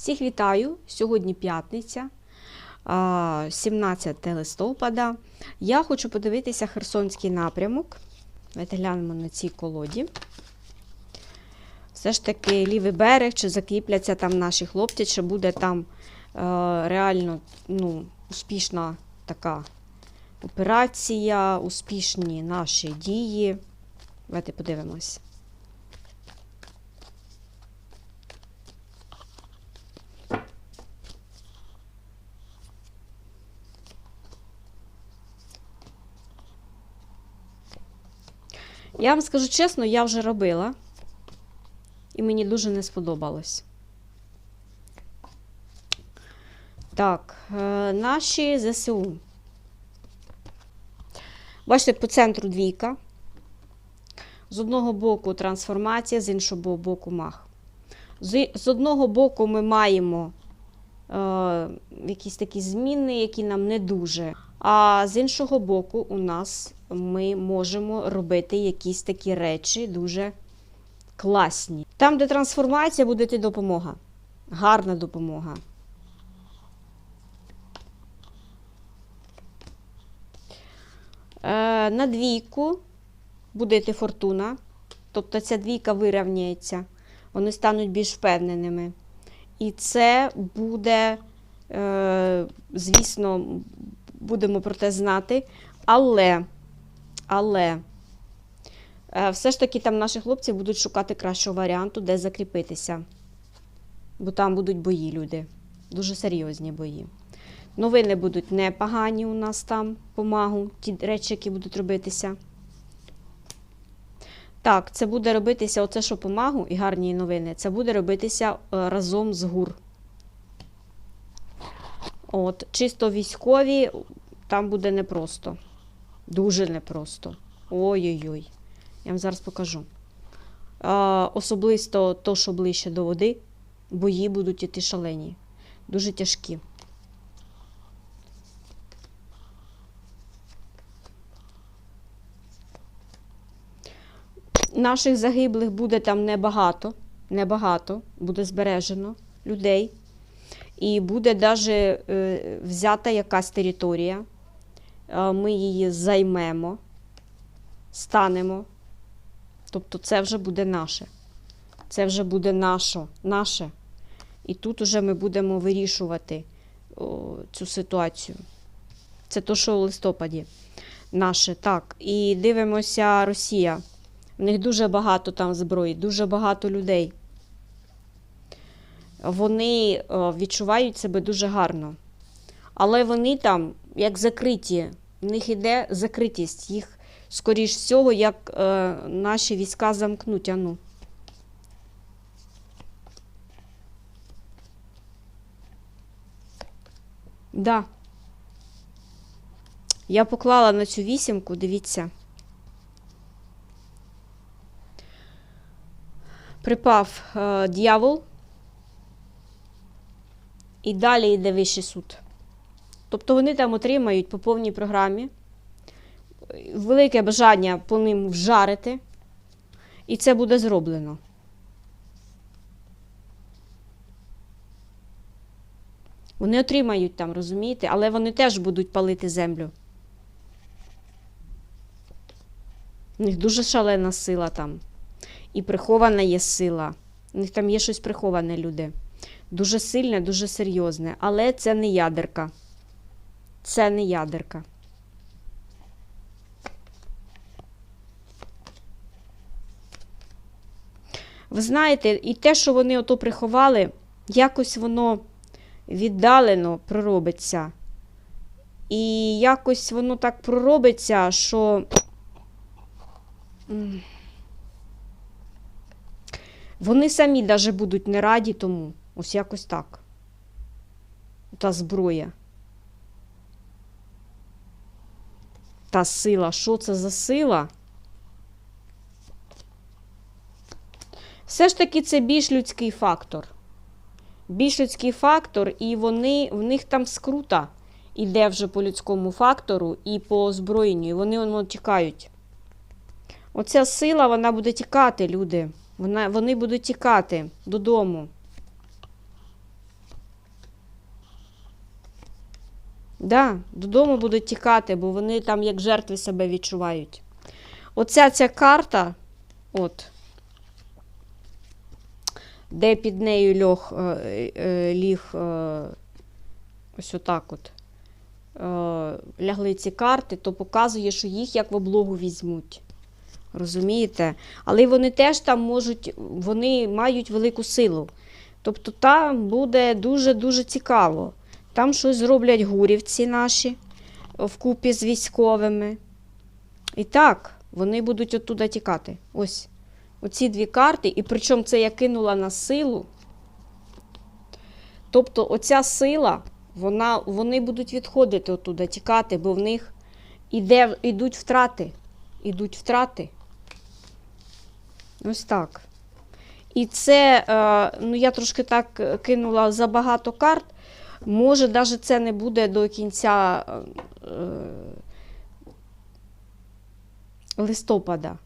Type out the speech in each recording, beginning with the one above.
Всіх вітаю! Сьогодні п'ятниця, 17 листопада. Я хочу подивитися Херсонський напрямок. Давайте глянемо на цій колоді. Все ж таки лівий берег, чи закріпляться там наші хлопці, чи буде там е, реально ну, успішна така операція, успішні наші дії. Давайте подивимось. Я вам скажу чесно, я вже робила, і мені дуже не сподобалось. Так, е, наші ЗСУ. Бачите, по центру двійка. З одного боку трансформація, з іншого боку мах. З, одного боку ми маємо е, якісь такі зміни, які нам не дуже. А з іншого боку, у нас ми можемо робити якісь такі речі дуже класні. Там, де трансформація, буде йти допомога. Гарна допомога. Е, на двійку буде фортуна. Тобто ця двійка вирівняється. Вони стануть більш впевненими. І це буде, е, звісно, будемо про те знати. Але, але, е, все ж таки там наші хлопці будуть шукати кращого варіанту, де закріпитися. Бо там будуть бої, люди. Дуже серйозні бої. Новини будуть непогані у нас там по магу, ті речі, які будуть робитися. Так, це буде робитися, оце що по магу і гарні новини, це буде робитися е, разом з ГУР. От, чисто військові, там буде непросто. Дуже непросто. Ой-ой-ой. Я вам зараз покажу. А, особисто то, що ближче до води, бої будуть іти шалені. Дуже тяжкі. Наших загиблих буде там небагато, небагато, буде збережено людей. І буде навіть взята якась територія. Е, Ми її займемо, станемо. Тобто це вже буде наше. Це вже буде наше. наше. І тут уже ми будемо вирішувати о, цю ситуацію. Це то, що у листопаді наше. Так. І дивимося Росія. У них дуже багато там зброї, дуже багато людей. Вони е, відчувають себе дуже гарно. Але вони там, як закриті, в них іде закритість. Їх, скоріш всього, як е, наші війська замкнуть. Ану. Да. Я поклала на цю вісімку, дивіться. Припав е, дьявол. І далі йде вищий суд. Тобто вони там отримають по повній програмі велике бажання по ним вжарити, і це буде зроблено. Вони отримають там, розумієте, але вони теж будуть палити землю. У них дуже шалена сила там. І прихована є сила. У них там є щось приховане, люди. Дуже сильне, дуже серйозне. Але це не ядерка. Це не ядерка. Ви знаєте, і те, що вони ото приховали, якось воно віддалено проробиться. І якось воно так проробиться, що. Вони самі навіть будуть не раді тому. Ось якось так. Та зброя. Та сила. Що це за сила? Все ж таки це більш людський фактор. Більш людський фактор, і вони, в них там скрута іде вже по людському фактору і по озброєнню. І вони воно тікають. Оця сила, вона буде тікати, люди. Вона, вони будуть тікати додому. Да, додому будуть тікати, бо вони там як жертви себе відчувають. Оця ця карта, от, де під нею льох, е, е, ліг е, ось отак от, лягли ці карти, то показує, що їх як в облогу візьмуть. Розумієте? Але вони теж там можуть, вони мають велику силу. Тобто там буде дуже-дуже цікаво. Там щось зроблять гурівці наші вкупі з військовими. І так, вони будуть оттуда тікати. Ось. Оці дві карти, і причому це я кинула на силу. Тобто, оця сила, вона, вони будуть відходити оттуда, тікати, бо в них іде, ідуть втрати. Ідуть втрати. Ось так. І це, е, ну я трошки так е, кинула забагато карт. Може, навіть це не буде до кінця е, листопада.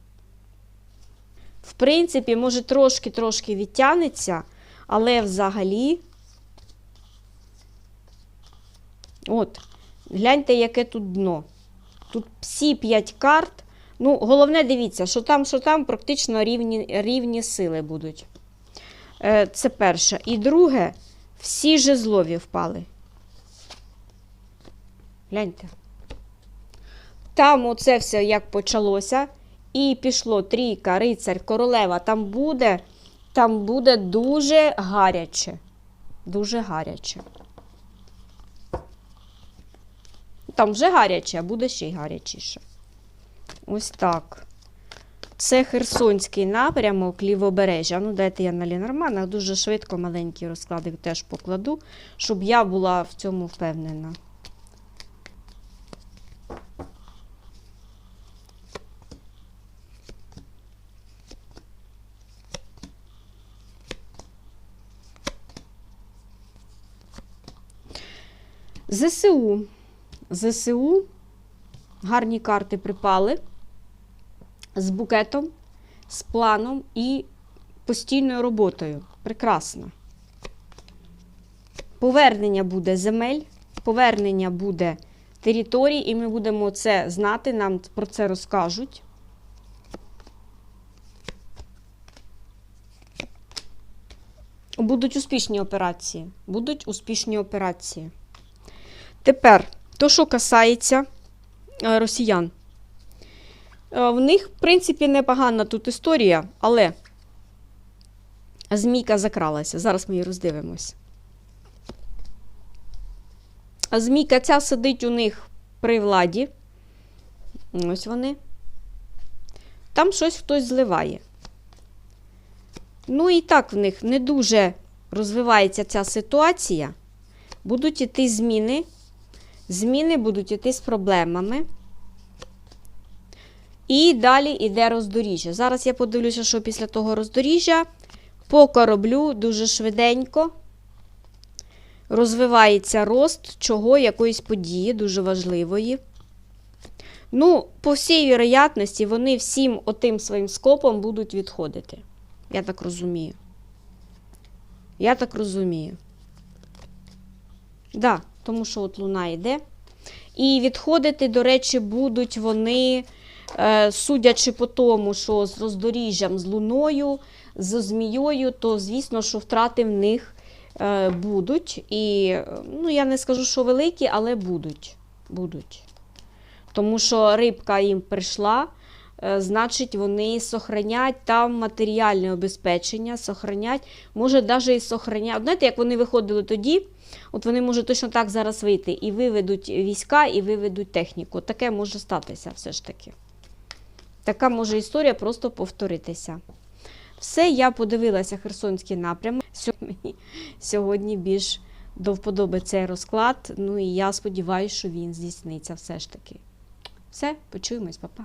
В принципі, може, трошки-трошки відтягнеться, але взагалі. От, гляньте, яке тут дно. Тут всі 5 карт. Ну, головне, дивіться, що там, що там практично рівні, рівні сили будуть. Е, Це перше. І друге, всі жезлові впали. Гляньте. Там оце все як почалося. І пішло трійка, рицарь, королева. Там буде, там буде дуже гаряче. Дуже гаряче. Там вже гаряче, а буде ще й гарячіше. Ось так. Це Херсонський напрямок, лівобережжя. Ну, дайте я на Лінорманах дуже швидко маленькі розклади теж покладу, щоб я була в цьому впевнена. ЗСУ. ЗСУ. Гарні карти припали з букетом, з планом і постійною роботою. Прекрасно. Повернення буде земель, повернення буде територій, і ми будемо це знати, нам про це розкажуть. Будуть успішні операції. Будуть успішні операції. Тепер, то, що касається е, росіян. Е, В них, в принципі, непогана тут історія, але змійка закралася. Зараз ми її роздивимось. Змійка ця сидить у них при владі. Ось вони. Там щось хтось зливає. Ну і так в них не дуже розвивається ця ситуація. Будуть іти зміни. Зміни будуть іти з проблемами. І далі йде роздоріжжя. Зараз я подивлюся, що після того роздоріжжя по кораблю дуже швиденько розвивається рост чого, якоїсь події, дуже важливої. Ну, по всій вероятності, вони всім отим своїм скопом будуть відходити. Я так розумію. Я так розумію. Да, тому що от луна йде. І відходити, до речі, будуть вони, судячи по тому, що з роздоріжжям, з луною, з змією, то звісно, що втрати в них е, будуть. І е, ну, я не скажу, що великі, але будуть. будуть. Тому що рибка їм прийшла, е, значить, вони сохранять там матеріальне обезпечення, сохранять, може, навіть і сохранять. Знаєте, як вони виходили тоді, от вони можуть точно так зараз вийти і виведуть війська, і виведуть техніку. Таке може статися все ж таки. Така може історія просто повторитися. Все, я подивилася Херсонський напрямок. Сьогодні, сьогодні більш до вподоби цей розклад. Ну і я сподіваюся, що він здійсниться все ж таки. Все, почуємось, па-па.